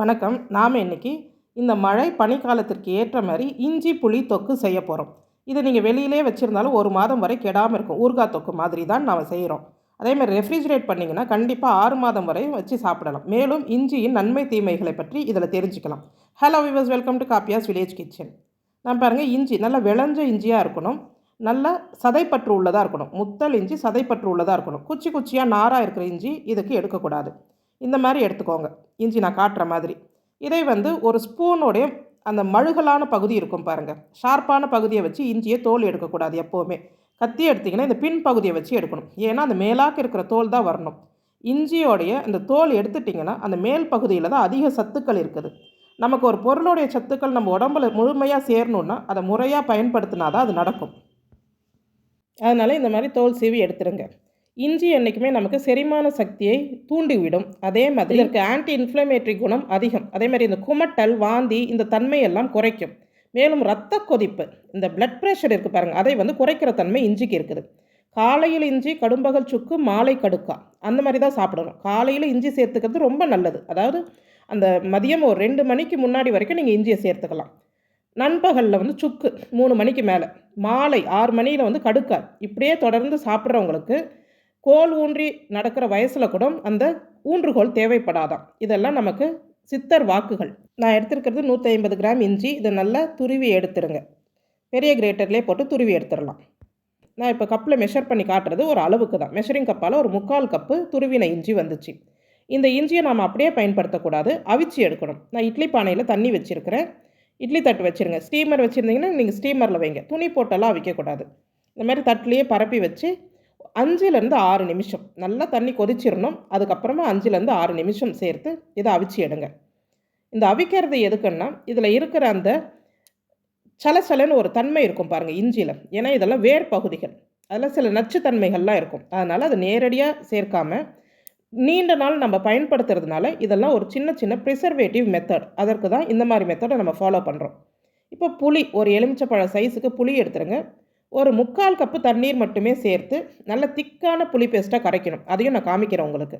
வணக்கம். நாம் இன்னைக்கு இந்த மழை பனிக்காலத்திற்கு ஏற்ற மாதிரி இஞ்சி புளி தொக்கு செய்ய போகிறோம் இதை நீங்கள் வெளியிலே வச்சுருந்தாலும் ஒரு மாதம் வரை கெடாமல் இருக்கும். ஊறுகாய் தொக்கு மாதிரி தான் நாம் செய்கிறோம் அதே மாதிரி பண்ணிங்கன்னா கண்டிப்பாக ஆறு மாதம் வரை வச்சு சாப்பிடலாம். மேலும் இஞ்சியின் நன்மை தீமைகளை பற்றி இதில் தெரிஞ்சுக்கலாம். Hello viewers welcome to Kaapiyas village kitchen நான் பாருங்கள் இஞ்சி நல்லா விளைஞ்ச இஞ்சியாக இருக்கணும். நல்ல சதைப்பற்று உள்ளதாக இருக்கணும். முத்தல் இஞ்சி சதைப்பற்று உள்ளதாக இருக்கணும். குச்சி குச்சியாக நாராக இருக்கிற இஞ்சி இதுக்கு எடுக்கக்கூடாது. இந்த மாதிரி எடுத்துக்கோங்க. இஞ்சி நான் காட்டுற மாதிரி. இதை வந்து ஒரு ஸ்பூனோடைய அந்த மழுகலான பகுதி இருக்கும் பாருங்கள் ஷார்ப்பான பகுதியை வச்சு இஞ்சியை தோல் எடுக்கக்கூடாது எப்போவுமே. கத்தி எடுத்திங்கன்னா இந்த பின் பகுதியை வச்சு எடுக்கணும். ஏன்னா அந்த மேலாக்க இருக்கிற தோல் தான் வரணும். இஞ்சியோடைய இந்த தோல் எடுத்துட்டிங்கன்னா அந்த மேல் பகுதியில் தான் அதிக சத்துக்கள் இருக்குது. நமக்கு ஒரு பொருளுடைய சத்துக்கள் நம்ம உடம்புல முழுமையாக சேரணுன்னா அதை முறையாக பயன்படுத்தினா தான் அது நடக்கும். அதனால் இந்த மாதிரி தோல் சீவி எடுத்துருங்க இஞ்சி என்றைக்குமே நமக்கு செரிமான சக்தியை தூண்டிவிடும். அதே மாதிரி இதற்கு ஆன்டி இன்ஃப்ளமேட்டரி குணம் அதிகம். அதே மாதிரி இந்த குமட்டல் வாந்தி இந்த தன்மையெல்லாம் குறைக்கும். மேலும் இரத்த கொதிப்பு இந்த பிளட் ப்ரெஷர் இருக்குது பாருங்கள் அதை வந்து குறைக்கிற தன்மை இஞ்சிக்கு இருக்குது. காலையில் இஞ்சி கடும்பகல் சுக்கு மாலை கடுக்கா அந்த மாதிரி தான் சாப்பிடணும். காலையில் இஞ்சி சேர்த்துக்கிறது ரொம்ப நல்லது. அதாவது அந்த மதியம் ஒரு ரெண்டு மணிக்கு முன்னாடி வரைக்கும் நீங்கள் இஞ்சியை சேர்த்துக்கலாம். நண்பகலில் வந்து சுக்கு மூணு மணிக்கு மேலே. மாலை ஆறு மணியில் வந்து கடுக்கா இப்படியே தொடர்ந்து சாப்பிட்றவங்களுக்கு கோல் ஊன்றி நடக்கிற வயசில் கூட அந்த ஊன்றுகோல் தேவைப்படாதான் இதெல்லாம் நமக்கு சித்தர் வாக்குகள். நான் எடுத்திருக்கிறது நூற்றி ஐம்பது கிராம் இஞ்சி. இதை நல்லா துருவி எடுத்துருங்க. பெரிய கிரேட்டர்லேயே போட்டு துருவி எடுத்துடலாம் நான் இப்போ கப்பில் மெஷர் பண்ணி காட்டுறது ஒரு அளவுக்கு தான். மெஷரிங் கப்பால் ஒரு முக்கால் கப்பு துருவின இஞ்சி வந்துச்சு. இந்த இஞ்சியை நாம் அப்படியே பயன்படுத்தக்கூடாது. அவிச்சு எடுக்கணும். நான் இட்லி பானையில் தண்ணி வச்சுருக்கிறேன். இட்லி தட்டு வச்சுருங்க. ஸ்டீமர் வச்சுருந்தீங்கன்னா நீங்கள் ஸ்டீமரில் வைங்க. துணி போட்டெல்லாம் அவிக்கக்கூடாது. இந்த மாதிரி தட்டிலேயே பரப்பி வச்சு அஞ்சுலேருந்து ஆறு நிமிஷம். நல்லா தண்ணி கொதிச்சிடணும் அதுக்கப்புறமா அஞ்சுலேருந்து ஆறு நிமிஷம் சேர்த்து இதை அவிச்சு எடுங்க. இந்த அவிக்கிறது எதுக்குன்னா இதில் இருக்கிற அந்த சலசலன்னு ஒரு தன்மை இருக்கும் பாருங்கள் இஞ்சியில். ஏன்னா இதெல்லாம் வேர் பகுதிகள். அதில் சில நச்சுத்தன்மைகள்லாம் இருக்கும். அதனால் அது நேரடியாக சேர்க்காமல் நீண்ட நாள் நம்ம பயன்படுத்துறதுனால இதெல்லாம் ஒரு சின்ன சின்ன ப்ரிசர்வேட்டிவ் மெத்தட் அதற்கு தான் இந்த மாதிரி மெத்தடை நம்ம ஃபாலோ பண்ணுறோம் இப்போ புளி ஒரு எலுமிச்சப்பழ சைஸுக்கு புளி எடுத்துருங்க. ஒரு முக்கால் கப்பு தண்ணீர் மட்டுமே சேர்த்து நல்ல திக்கான புளி பேஸ்ட்டாக கரைக்கணும். அதையும் நான் காமிக்கிறேன் உங்களுக்கு.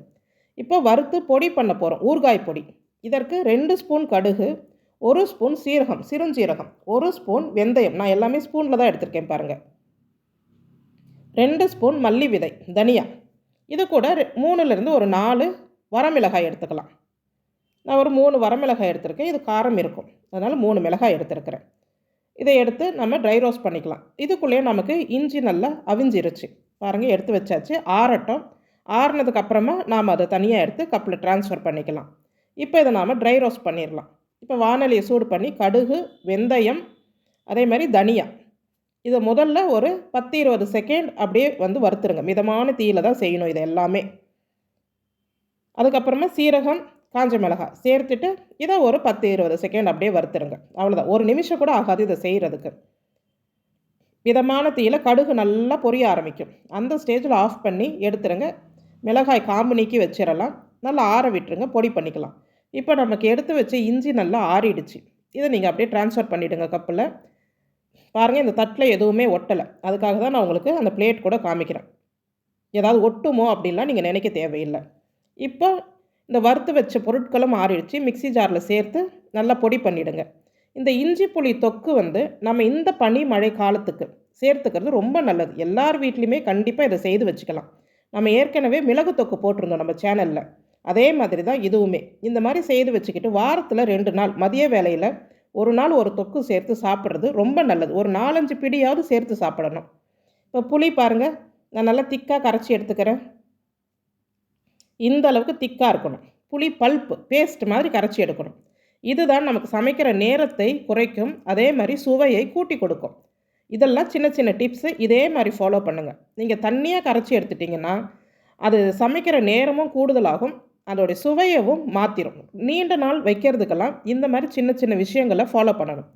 இப்போ வறுத்து பொடி பண்ண போகிறோம் ஊறுகாய் பொடி. இதற்கு ரெண்டு ஸ்பூன் கடுகு ஒரு ஸ்பூன் சீரகம் சிறுஞ்சீரகம் ஒரு ஸ்பூன் வெந்தயம். நான் எல்லாமே ஸ்பூனில் தான் எடுத்திருக்கேன் பாருங்கள் ரெண்டு ஸ்பூன் மல்லி விதை தனியா. இது கூட மூணுலேருந்து ஒரு நாலு வரமிளகாய் எடுத்துக்கலாம். நான் ஒரு மூணு வரமிளகாய் எடுத்திருக்கேன். இது காரம் இருக்கும். அதனால் மூணு மிளகாய் எடுத்திருக்கிறேன். இதை எடுத்து நம்ம ட்ரை ரோஸ்ட் பண்ணிக்கலாம். இதுக்குள்ளேயே நமக்கு இஞ்சி நல்லா அவிஞ்சிருச்சு. பாருங்கள் எடுத்து வச்சாச்சு. ஆறட்டும். ஆறுனதுக்கப்புறமா நாம் அதை தனியாக எடுத்து கப்பில் ட்ரான்ஸ்ஃபர் பண்ணிக்கலாம். இப்போ இதை நாம் ட்ரை ரோஸ்ட் பண்ணிடலாம். இப்போ வானலியை சூடு பண்ணி கடுகு வெந்தயம் அதே மாதிரி தனியா. இதை முதல்ல ஒரு பத்து இருபது செகண்ட் அப்படியே வந்து வறுத்துருங்க. மிதமான தீயில் தான் செய்யணும் இது எல்லாமே. அதுக்கப்புறமா சீரகம் காஞ்ச மிளகாய் சேர்த்துட்டு இதை ஒரு பத்து இருபது செகண்ட் அப்படியே வறுத்துருங்க. அவ்வளோதான் ஒரு நிமிஷம் கூட ஆகாது இதை செய்கிறதுக்கு மிதமான தீயில் கடுகு நல்லா பொரிய ஆரம்பிக்கும். அந்த ஸ்டேஜில் ஆஃப் பண்ணி எடுத்துருங்க. மிளகாய் காம்பு நீக்கி வச்சிடலாம். நல்லா ஆற விட்டுருங்க. பொடி பண்ணிக்கலாம். இப்போ நமக்கு எடுத்து வச்சு இஞ்சி நல்லா ஆறிடுச்சு. இதை நீங்கள் அப்படியே ட்ரான்ஸ்ஃபர் பண்ணிவிடுங்க கப்பில். பாருங்கள் இந்த தட்டில் எதுவுமே ஒட்டலை. அதுக்காக தான் நான் உங்களுக்கு அந்த பிளேட் கூட காமிக்கிறேன். ஏதாவது ஒட்டுமோ அப்படின்லாம் நீங்கள் நினைக்க தேவையில்லை. இப்போ இந்த வறுத்து வச்ச பொருட்களும் ஆறிடுச்சு மிக்சி ஜாரில் சேர்த்து நல்லா பொடி பண்ணிவிடுங்க இந்த இஞ்சி புளி தொக்கு வந்து நம்ம இந்த பனி மழை காலத்துக்கு சேர்த்துக்கிறது ரொம்ப நல்லது. எல்லார் வீட்லேயுமே கண்டிப்பாக இதை செய்து வச்சுக்கலாம். நம்ம ஏற்கனவே மிளகு தொக்கு போட்டிருந்தோம் நம்ம சேனலில். அதே மாதிரி தான் இதுவுமே. இந்த மாதிரி செய்து வச்சுக்கிட்டு வாரத்தில் ரெண்டு நாள் மதிய வேலையில் ஒரு நாள் ஒரு தொக்கு சேர்த்து சாப்பிட்றது ரொம்ப நல்லது. ஒரு நாலஞ்சு பிடியாவது சேர்த்து சாப்பிடணும். இப்போ புளி பாருங்கள் நான் நல்லா திக்காக கரைச்சி எடுத்துக்கிறேன். இந்த அளவுக்கு திக்காக இருக்கணும். புளி பல்ப்பு பேஸ்ட் மாதிரி கரைச்சி எடுக்கணும். இதுதான் நமக்கு சமைக்கிற நேரத்தை குறைக்கும். அதே மாதிரி சுவையை கூட்டி கொடுக்கும். இதெல்லாம் சின்ன சின்ன டிப்ஸு இதே மாதிரி ஃபாலோ பண்ணுங்கள் நீங்கள் தண்ணியாக கரைச்சி எடுத்துட்டிங்கன்னா அது சமைக்கிற நேரமும் கூடுதலாகும். அதோடைய சுவையவும் மாற்றிடும் நீண்ட நாள் வைக்கிறதுக்கெல்லாம் இந்த மாதிரி சின்ன சின்ன விஷயங்களை ஃபாலோ பண்ணணும்.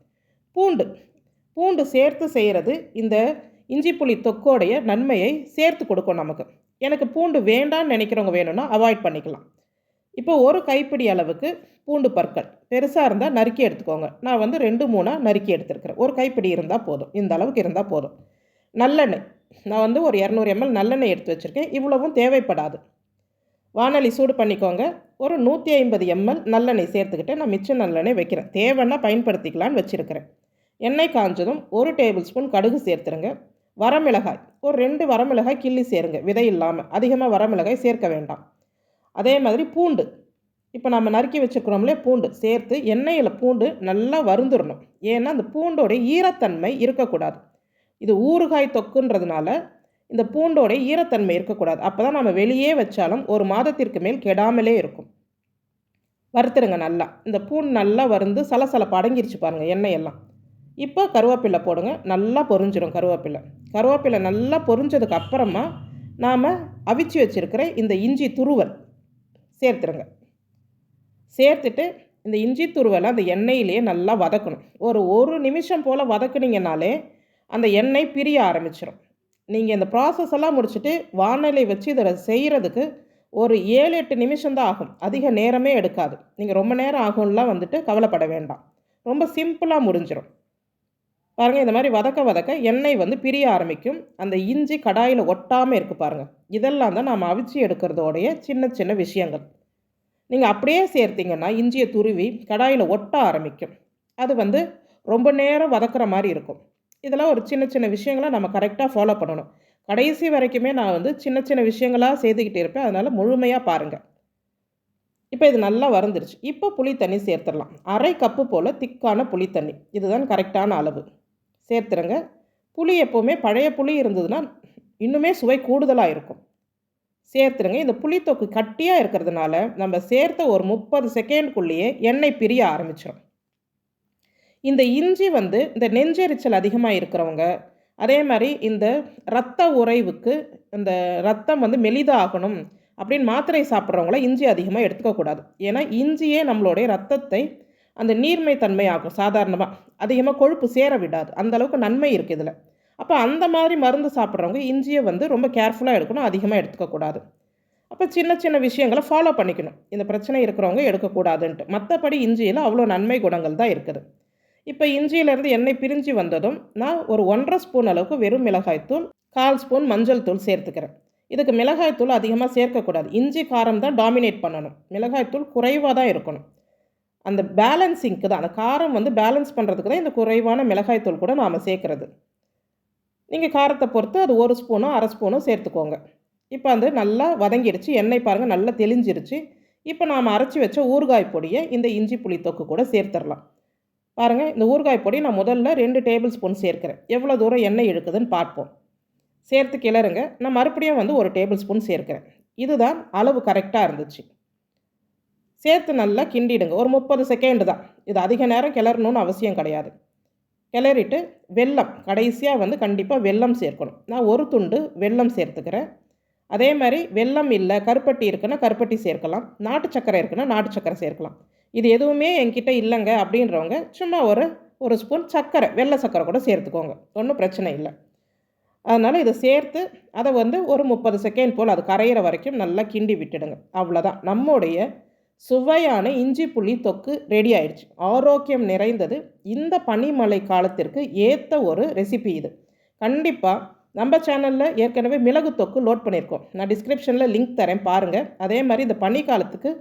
பூண்டு. பூண்டு சேர்த்து செய்கிறது இந்த இஞ்சி புளி தொக்கோடைய நன்மையை சேர்த்து கொடுக்கும் நமக்கு. எனக்கு பூண்டு வேண்டான்னு நினைக்கிறவங்க வேணும்னா அவாய்ட் பண்ணிக்கலாம். இப்போ ஒரு கைப்பிடி அளவுக்கு பூண்டு பற்கள். பெருசாக இருந்தால் நறுக்கி எடுத்துக்கோங்க. நான் வந்து ரெண்டு மூணாக நறுக்கி எடுத்துருக்கிறேன். ஒரு கைப்பிடி இருந்தால் போதும். இந்த அளவுக்கு இருந்தால் போதும். நல்லெண்ணெய். நான் வந்து ஒரு இரநூறு எம்எல் நல்லெண்ணெய் எடுத்து வச்சுருக்கேன். இவ்வளவும் தேவைப்படாது. வானொலி சூடு பண்ணிக்கோங்க. ஒரு நூற்றி ஐம்பது எம்எல் நல்லெண்ணெய் சேர்த்துக்கிட்டு நான் மிச்சம் நல்லெண்ணெய் வைக்கிறேன். தேவைன்னா பயன்படுத்திக்கலான்னு வச்சுருக்கிறேன். எண்ணெய் காஞ்சதும் ஒரு டேபிள் ஸ்பூன் கடுகு சேர்த்துருங்க. வரமிளகாய். ஒரு ரெண்டு வரமிளகாய் கிள்ளி சேருங்க விதை இல்லாமல் அதிகமாக வரமிளகாய் சேர்க்க வேண்டாம். அதே மாதிரி பூண்டு. இப்போ நம்ம நறுக்கி வச்சுக்கிறோம்லே பூண்டு. சேர்த்து எண்ணெயில் பூண்டு நல்லா வருந்துடணும் ஏன்னா அந்த பூண்டோடைய ஈரத்தன்மை இருக்கக்கூடாது. இது ஊறுகாய் தொக்குன்றதுனால இந்த பூண்டோடைய ஈரத்தன்மை இருக்கக்கூடாது. அப்போ தான் நம்ம வெளியே வச்சாலும் ஒரு மாதத்திற்கு மேல் கெடாமலே இருக்கும். வறுத்துருங்க நல்லா. இந்த பூண்டு நல்லா வருந்து சலசலப்பு அடங்கிருச்சு பாருங்கள் எண்ணெயெல்லாம். இப்போ கருவேப்பிலை போடுங்க நல்லா பொரிஞ்சிடும் கருவேப்பிலை. கருவேப்பிலை நல்லா பொரிஞ்சதுக்கு அப்புறமா நாம் அவிச்சு வச்சுருக்கிற இந்த இஞ்சி துருவல் சேர்த்துருங்க. சேர்த்துட்டு இந்த இஞ்சி துருவலை அந்த எண்ணெயிலேயே நல்லா வதக்கணும். ஒரு ஒரு நிமிஷம் போல் வதக்குனீங்கனாலே அந்த எண்ணெய் பிரிய ஆரம்பிச்சிடும் நீங்கள் இந்த ப்ராசஸ் எல்லாம் முடிச்சுட்டு வானிலை வச்சு இதில் செய்கிறதுக்கு ஒரு ஏழு எட்டு நிமிஷம்தான் ஆகும். அதிக நேரமே எடுக்காது. நீங்கள் ரொம்ப நேரம் ஆகும்லாம் வந்துட்டு கவலைப்பட வேண்டாம். ரொம்ப சிம்பிளாக முடிஞ்சிடும் பாருங்கள் இந்த மாதிரி வதக்க வதக்க எண்ணெய் வந்து பிரிய ஆரம்பிக்கும். அந்த இஞ்சி கடாயில் ஒட்டாமல் இருக்குது பாருங்கள் இதெல்லாம் தான் நாம் அவிச்சு எடுக்கிறதோடைய சின்ன சின்ன விஷயங்கள். நீங்கள் அப்படியே சேர்த்திங்கன்னா இஞ்சியை துருவி கடாயில் ஒட்ட ஆரம்பிக்கும். அது வந்து ரொம்ப நேரம் வதக்குற மாதிரி இருக்கும். இதெல்லாம் ஒரு சின்ன சின்ன விஷயங்களை நம்ம கரெக்டாக ஃபாலோ பண்ணணும். கடைசி வரைக்குமே நான் வந்து சின்ன சின்ன விஷயங்களாக செய்துக்கிட்டே இருப்பேன். அதனால் முழுமையாக பாருங்கள் இப்போ இது நல்லா வறந்துருச்சு இப்போ புளி தண்ணி சேர்த்துடலாம். அரை கப்பு போல் திக்கான புளி தண்ணி. இதுதான் கரெக்டான அளவு. சேர்த்துருங்க. புளி எப்போவுமே பழைய புளி இருந்ததுன்னா இன்னுமே சுவை கூடுதலாக இருக்கும். சேர்த்துருங்க. இந்த புளித்தொக்கு கட்டியாக இருக்கிறதுனால நம்ம சேர்த்த ஒரு முப்பது செகண்ட்குள்ளேயே எண்ணெய் பிரிய ஆரம்பிச்சிடும் இந்த இஞ்சி வந்து இந்த நெஞ்செரிச்சல் அதிகமாக இருக்கிறவங்க அதே மாதிரி இந்த ரத்த உறைவுக்கு இந்த ரத்தம் வந்து மெலிதாகணும் அப்படின்னு மாத்திரை சாப்பிட்றவங்கள இஞ்சி அதிகமாக எடுத்துக்கக்கூடாது. ஏன்னா இஞ்சியே நம்மளுடைய ரத்தத்தை அந்த நீர்மை தன்மை ஆகும் சாதாரணமாக அதிகமாக கொழுப்பு சேர விடாது. அந்தளவுக்கு நன்மை இருக்குது இதில். அப்போ அந்த மாதிரி மருந்து சாப்பிட்றவங்க இஞ்சியை வந்து ரொம்ப கேர்ஃபுல்லாக எடுக்கணும் அதிகமாக எடுத்துக்கக்கூடாது அப்போ சின்ன சின்ன விஷயங்களை ஃபாலோ பண்ணிக்கணும். இந்த பிரச்சனை இருக்கிறவங்க எடுக்கக்கூடாதுன்ட்டு. மற்றபடி இஞ்சியில் அவ்வளோ நன்மை குணங்கள் தான் இருக்குது. இப்போ இஞ்சியிலேருந்து எண்ணெய் பிரிஞ்சு வந்ததும் நான் ஒரு ஒன்றரை ஸ்பூன் அளவுக்கு வெறும் மிளகாய்த்தூள் கால் ஸ்பூன் மஞ்சள் தூள் சேர்த்துக்கிறேன். இதுக்கு மிளகாய்த்தூள் அதிகமாக சேர்க்கக்கூடாது. இஞ்சி காரம் தான் டாமினேட் பண்ணணும். மிளகாய்த்தூள் குறைவாக தான் இருக்கணும். அந்த பேலன்சிங்க்கு தான் அந்த காரம் வந்து பேலன்ஸ் பண்ணுறதுக்கு தான் இந்த குறைவான மிளகாய்த்தூள் கூட நாம் சேர்க்குறது. நீங்கள் காரத்தை பொறுத்து அது ஒரு ஸ்பூனோ அரை ஸ்பூனோ சேர்த்துக்கோங்க. இப்போ வந்து நல்லா வதங்கிடுச்சு எண்ணெய் பாருங்கள் நல்லா தெளிஞ்சிருச்சு. இப்போ நாம் அரைச்சி வச்ச ஊறுகாய் பொடியை இந்த இஞ்சி புளி தொக்கு கூட சேர்த்துடலாம். பாருங்கள் இந்த ஊறுகாய் பொடி நான் முதல்ல ரெண்டு டேபிள் ஸ்பூன் சேர்க்குறேன். எவ்வளோ தூரம் எண்ணெய் இழுக்குதுன்னு பார்ப்போம். சேர்த்து கிளறுங்க. நான் மறுபடியும் வந்து ஒரு டேபிள் ஸ்பூன் சேர்க்குறேன். இதுதான் அளவு கரெக்டாக இருந்துச்சு. சேர்த்து நல்லா கிண்டிடுங்க. ஒரு முப்பது செகண்டு தான். இது அதிக நேரம் கிளறணும்னு அவசியம் கிடையாது. கிளறிட்டு வெல்லம் கடைசியாக வந்து கண்டிப்பாக வெல்லம் சேர்க்கணும். நான் ஒரு துண்டு வெல்லம் சேர்த்துக்கிறேன். அதே மாதிரி வெல்லம் இல்லை கருப்பட்டி இருக்குன்னா கருப்பட்டி சேர்க்கலாம். நாட்டு சக்கரை இருக்குன்னா நாட்டு சக்கரை சேர்க்கலாம். இது எதுவுமே என்கிட்ட இல்லைங்க அப்படின்றவங்க சும்மா ஒரு ஒரு ஸ்பூன் சர்க்கரை வெள்ளை சர்க்கரை கூட சேர்த்துக்கோங்க. ஒன்றும் பிரச்சனை இல்லை. அதனால் இதை சேர்த்து அதை வந்து ஒரு முப்பது செகண்ட் போல் அது கரையிற வரைக்கும் நல்லா கிண்டி விட்டுடுங்க. அவ்வளோதான் நம்முடைய சுவையான இஞ்சி புளி தொக்கு ரெடி ஆயிடுச்சு. ஆரோக்கியம் நிறைந்தது. இந்த பனிமழை காலத்திற்கு ஏற்ற ஒரு ரெசிபி இது. கண்டிப்பாக நம்ம சேனலில் ஏற்கனவே மிளகு தொக்கு லோட் பண்ணியிருக்கோம். நான் டிஸ்கிரிப்ஷனில் லிங்க் தரேன் பாருங்கள் அதே மாதிரி இந்த பனி காலத்துக்கு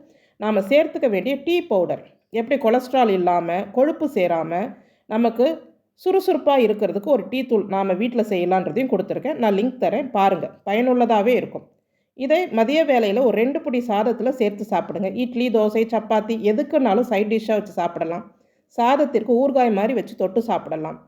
நாம் சேர்த்துக்க வேண்டிய டீ பவுடர் எப்படி கொலஸ்ட்ரால் இல்லாமல் கொழுப்பு சேராமல் நமக்கு சுறுசுறுப்பாக இருக்கிறதுக்கு ஒரு டீ தூள் நாம் வீட்டில் செய்யலான்றதையும் கொடுத்துருக்கேன். நான் லிங்க் தரேன் பாருங்கள் பயனுள்ளதாகவே இருக்கும். இதை மதிய வேலையில் ஒரு ரெண்டு பிடி சாதத்தில் சேர்த்து சாப்பிடுங்க. இட்லி தோசை சப்பாத்தி எதுக்குனாலும் சைட் டிஷ்ஷாக வச்சு சாப்பிடலாம். சாதத்திற்கு ஊறுகாய் மாதிரி வச்சு தொட்டு சாப்பிடலாம்.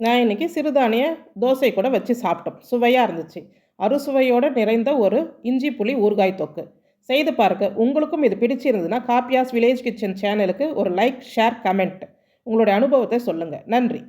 நான் இன்றைக்கி சிறுதானிய தோசை கூட வச்சு சாப்பிட்டோம். சுவையாக இருந்துச்சு. அறுசுவையோடு நிறைந்த ஒரு இஞ்சி புளி ஊறுகாய் தொக்கு. செய்து பார்க்க உங்களுக்கும் இது பிடிச்சிருந்ததுன்னா காப்பியாஸ் வில்லேஜ் கிச்சன் சேனலுக்கு ஒரு லைக் ஷேர் கமெண்ட் உங்களுடைய அனுபவத்தை சொல்லுங்கள் நன்றி.